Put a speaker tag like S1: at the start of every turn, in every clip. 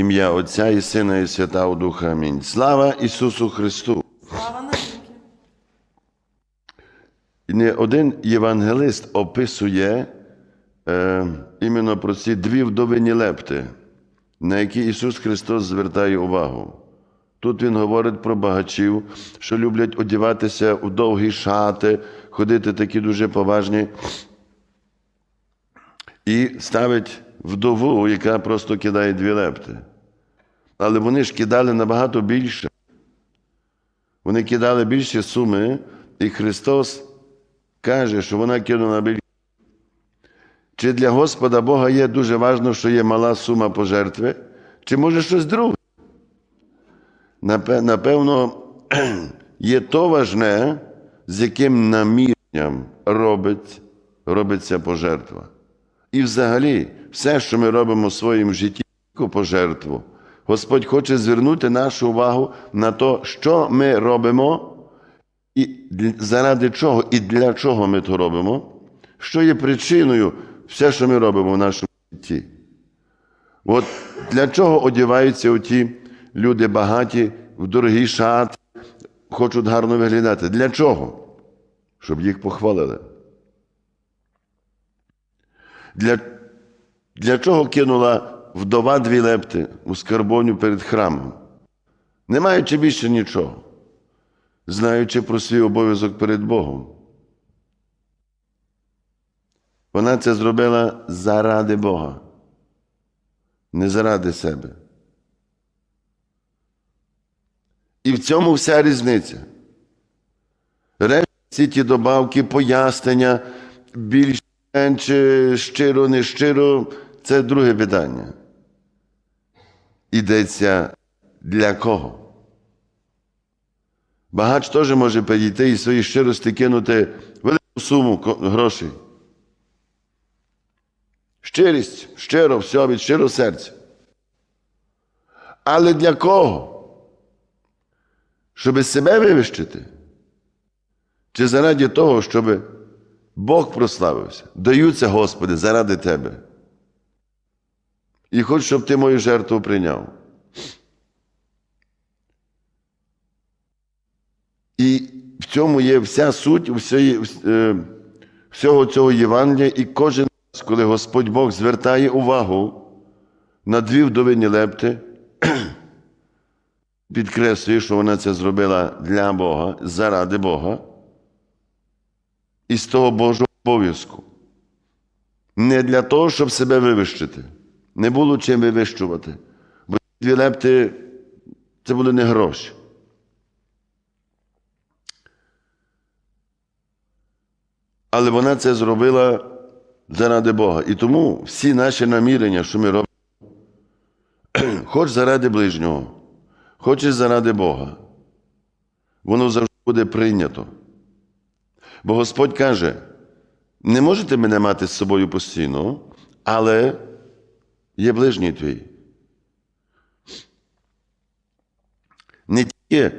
S1: Ім'я Отця і Сина, і Святого Духа. Амінь. Слава Ісусу Христу!
S2: Слава навіки.
S1: Не один євангелист описує е, іменно про ці дві вдовині лепти, на які Ісус Христос звертає увагу. Тут Він говорить про багачів, що люблять одягатися у довгі шати, ходити такі дуже поважні, і ставить вдову, яка просто кидає дві лепти. Але вони ж кидали набагато більше. Вони кидали більші суми, і Христос каже, що вона кинула більше. Чи для Господа Бога є дуже важливо, що є мала сума пожертви, чи може щось друге? Напевно, є то важне, з яким наміренням робить, робиться пожертва. І взагалі, все, що ми робимо в своєму житті, пожертву, Господь хоче звернути нашу увагу на те, що ми робимо, і заради чого і для чого ми то робимо, що є причиною все, що ми робимо в нашому житті. От для чого одягаються оті люди багаті в дорогі шати, хочуть гарно виглядати? Для чого? Щоб їх похвалили. Для, для чого кинула вдова дві лепти у скарбоню перед храмом? Не маючи більше нічого, знаючи про свій обов'язок перед Богом. Вона це зробила заради Бога, не заради себе. І в цьому вся різниця. Решті всі ті добавки, пояснення, більш менше, щиро, не щиро, це друге питання. Ідеться для кого? Багач теж може підійти і свої щирості кинути велику суму грошей. Щирість, щиро, все від щиро серця. Але для кого? Щоб себе вивищити? Чи заради того, щоб Бог прославився? Даються, Господи, заради Тебе. І хочу, щоб ти мою жертву прийняв. І в цьому є вся суть е, всього цього Євангелія, і кожен раз, коли Господь Бог звертає увагу на дві вдовині лепти, підкреслює, що вона це зробила для Бога, заради Бога, і з того Божого обов'язку. Не для того, щоб себе вивищити. Не було чим вивищувати. Бо дві лепти це були не гроші. Але вона це зробила заради Бога. І тому всі наші намірення, що ми робимо, хоч заради ближнього, хоч і заради Бога, воно завжди буде прийнято. Бо Господь каже: не можете мене мати з собою постійно, але є ближній твій. Не тільки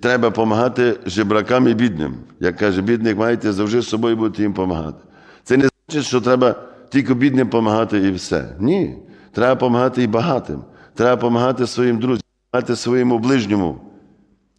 S1: треба допомагати жебракам і бідним. Як каже бідник, маєте завжди з собою бути їм допомагати. Це не значить, що треба тільки бідним допомагати і все. Ні. Треба допомагати і багатим. Треба допомагати своїм друзям, допомагати своєму ближньому.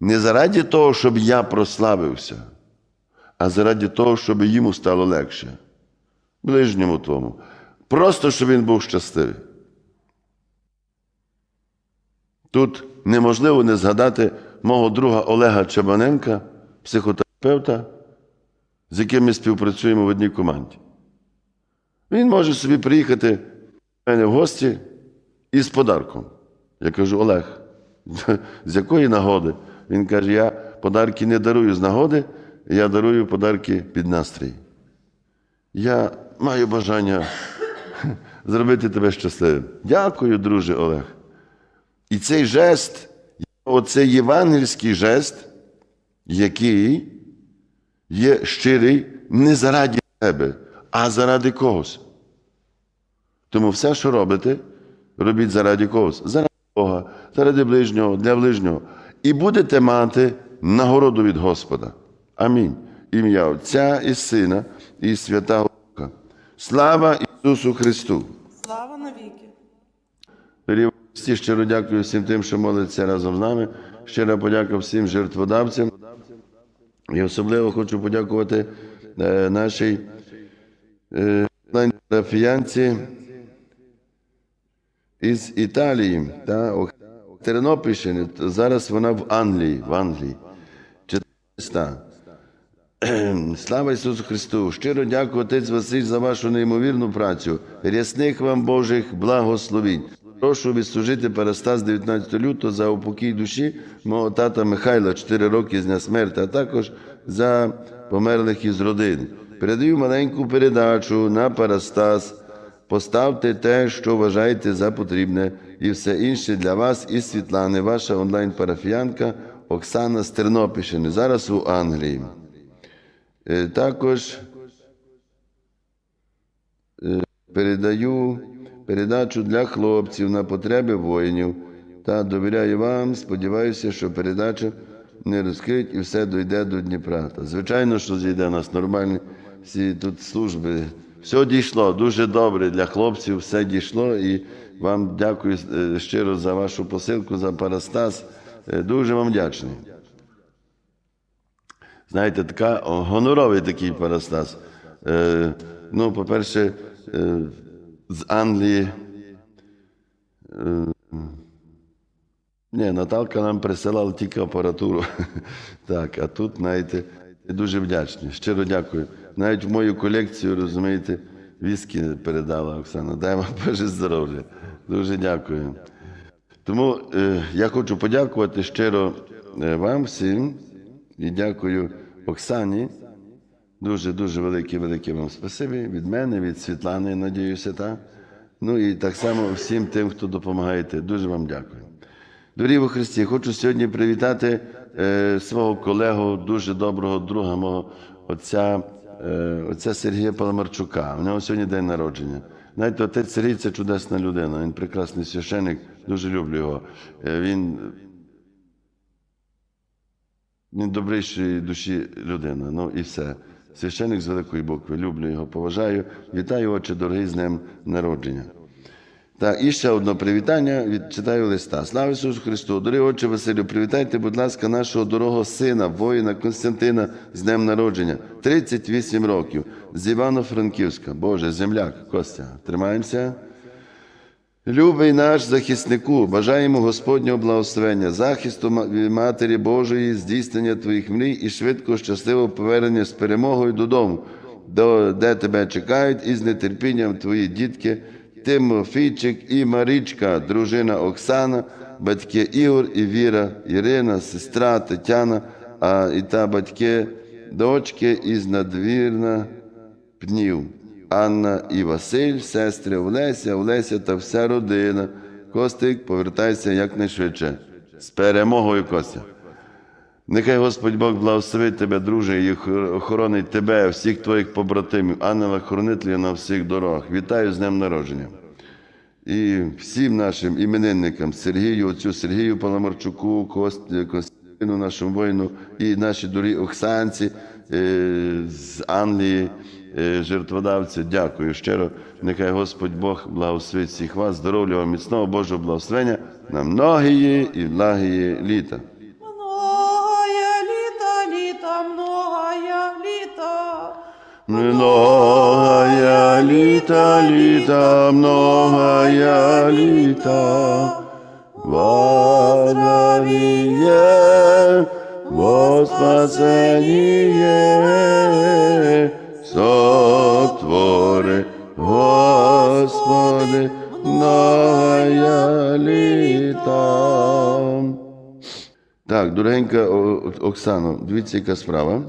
S1: Не заради того, щоб я прославився, а заради того, щоб йому стало легше. Ближньому тому. Просто, щоб він був щасливий. Тут неможливо не згадати мого друга Олега Чабаненка, психотерапевта, з яким ми співпрацюємо в одній команді. Він може собі приїхати до мене в гості із подарком. Я кажу, Олег, з якої нагоди? Він каже, я подарки не дарую з нагоди, я дарую подарки під настрій. Я маю бажання зробити тебе щасливим. Дякую, друже Олег. І цей жест, оцей євангельський жест, який є щирий не заради тебе, а заради когось. Тому все, що робите, робіть заради когось, заради Бога, заради ближнього, для ближнього. І будете мати нагороду від Господа. Амінь. Ім'я Отця і Сина, і Святого Духа. Слава Ісусу Христу!
S2: Слава навіки.
S1: Дорогі щиро дякую всім тим, що моляться разом з нами. Щира подяка всім жертводавцям. І особливо хочу подякувати е, нашій е, парафіянці із Італії та Тернопільщини. Зараз вона в Англії. В Англії. Читаста. Слава Ісусу Христу! Щиро дякую, Отець Василь, за вашу неймовірну працю. Рясних вам Божих благословінь. Прошу відслужити Парастас 19 лютого за упокій душі мого тата Михайла, 4 роки з дня смерті, а також за померлих із родин. Передаю маленьку передачу на Парастас. Поставте те, що вважаєте за потрібне, і все інше для вас і Світлани, ваша онлайн-парафіянка Оксана з Тернопільщини, зараз у Англії. Е, Також е, передаю передачу для хлопців на потреби воїнів та довіряю вам. Сподіваюся, що передача не розкриють і все дойде до Дніпра. Та, звичайно, що зійде у нас нормальні всі тут служби. Все дійшло дуже добре для хлопців, все дійшло. І вам дякую е, щиро за вашу посилку, за Парастас. Дуже вам вдячний. Знаєте, така гоноровий такий Парастас. Е, ну, по-перше, е, з Англії. Е, ні, Наталка нам присилала тільки апаратуру. так, а тут, знаєте, дуже вдячні. Щиро дякую. Навіть в мою колекцію, розумієте, віскі передала Оксана. Дай вам Боже здоров'я. Дуже дякую. Тому е, я хочу подякувати щиро е, вам всім і дякую Оксані. Дуже дуже велике, велике вам спасибі від мене, від Світлани, надіюся, так. Ну і так само всім тим, хто допомагаєте. Дуже вам дякую. Дорогі во Христі, хочу сьогодні привітати е, свого колегу, дуже доброго друга мого отця, е, отця Сергія Паламарчука. У нього сьогодні день народження. Знаєте, отець Сергій це чудесна людина, він прекрасний священик, дуже люблю його. Е, він він добрішої душі людина. Ну і все. Священик з великої букви. Люблю його, поважаю. Вітаю, отче, дорогий з днем народження. Так, і ще одне привітання. Відчитаю листа. Слава Ісусу Христу! Дорогий отче Василю, привітайте, будь ласка, нашого дорогого сина, воїна Константина з днем народження. 38 років. З Івано-Франківська. Боже, земляк, Костя. Тримаємося. Любий наш захиснику, бажаємо Господнього благословення, захисту Матері Божої, здійснення твоїх мрій і швидкого щасливого повернення з перемогою додому, де тебе чекають, і з нетерпінням твої дітки, Тимофійчик і Марічка, дружина Оксана, батьки Ігор і Віра, Ірина, сестра Тетяна, а і та батьки, дочки із надвірна пнів. Анна і Василь, сестри Олеся, Олеся та вся родина. Костик, повертайся якнайшвидше. З перемогою, Костя. Нехай Господь Бог благословить тебе, друже, і охоронить тебе, всіх твоїх побратимів, ангела хоронителя на всіх дорогах. Вітаю з днем народження. І всім нашим іменинникам Сергію, отцю Сергію Паламарчуку, Кост- Костянтину, нашому воїну, і нашій дорогій Оксанці з Англії, е, жертводавці. Дякую щиро. Нехай Господь Бог благословить всіх вас, здоров'я вам, міцного Божого благословення на многії і благії літа. Многая літа, літа, многая літа, Воздавіє, во спасеніє, сотвори, Господи, літа. Так, дорогенька Оксано, дивіться, яка справа.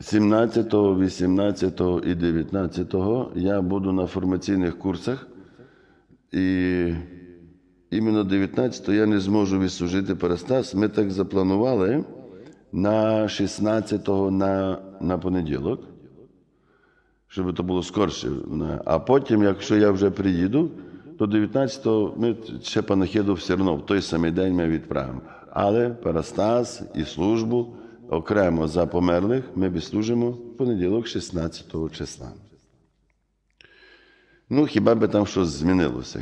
S1: 17, 18 і 19 я буду на формаційних курсах, і іменно 19 я не зможу відслужити Парастас. Ми так запланували на 16 на, на понеділок, щоб це було скорше. А потім, якщо я вже приїду, то 19-го ми ще панахиду все одно в той самий день ми відправимо. Але Парастас і службу окремо за померлих ми відслужимо в понеділок 16 числа. Ну, хіба би там щось змінилося.